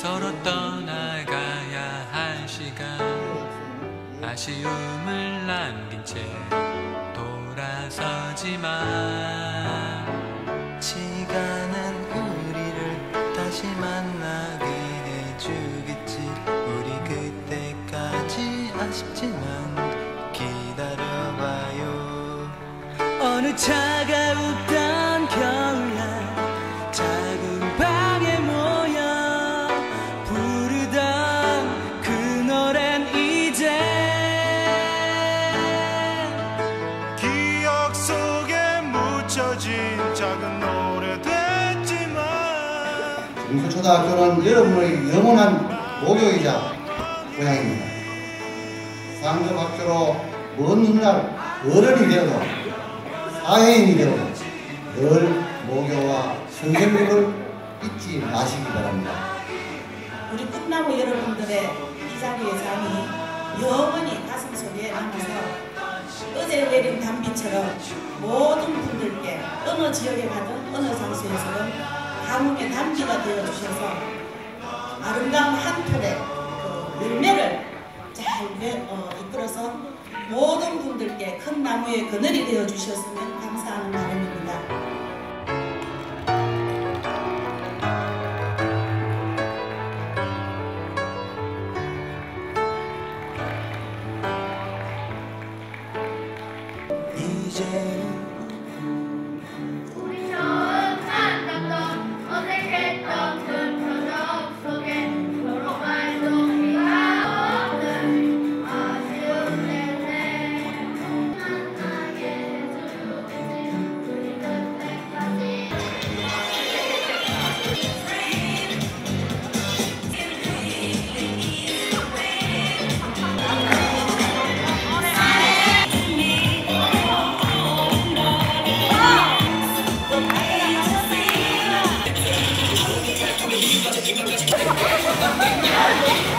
서로 떠나가야 할 시간. 아쉬움을 남긴 채 돌아서지만 시간은 우리를 다시 만나게 해주겠지. 우리 그때까지 아쉽지만 기다려봐요. 어느 차가 묻혀진 작은 노래 됐지만 중수초등학교는 여러분의 영원한 목요이자 고향입니다. 상급학교로 먼 훗날 어른이 되어도 사회인이 되어도 늘 모교와 선생님을 잊지 마시기 바랍니다. 우리 꿈나무 여러분들의 이 자리의 잠이 영원히 가슴 속에 남아서 내린 단비처럼 모든 분들께 어느 지역에 가든 어느 장소에서든 가뭄의 단비가 되어주셔서 아름다운 한 톨의 그 열매를 잘 매- 어, 이끌어서 모든 분들께 큰 나무의 그늘이 되어주셨으면 감사하는 바람입니다. 이 Дякую!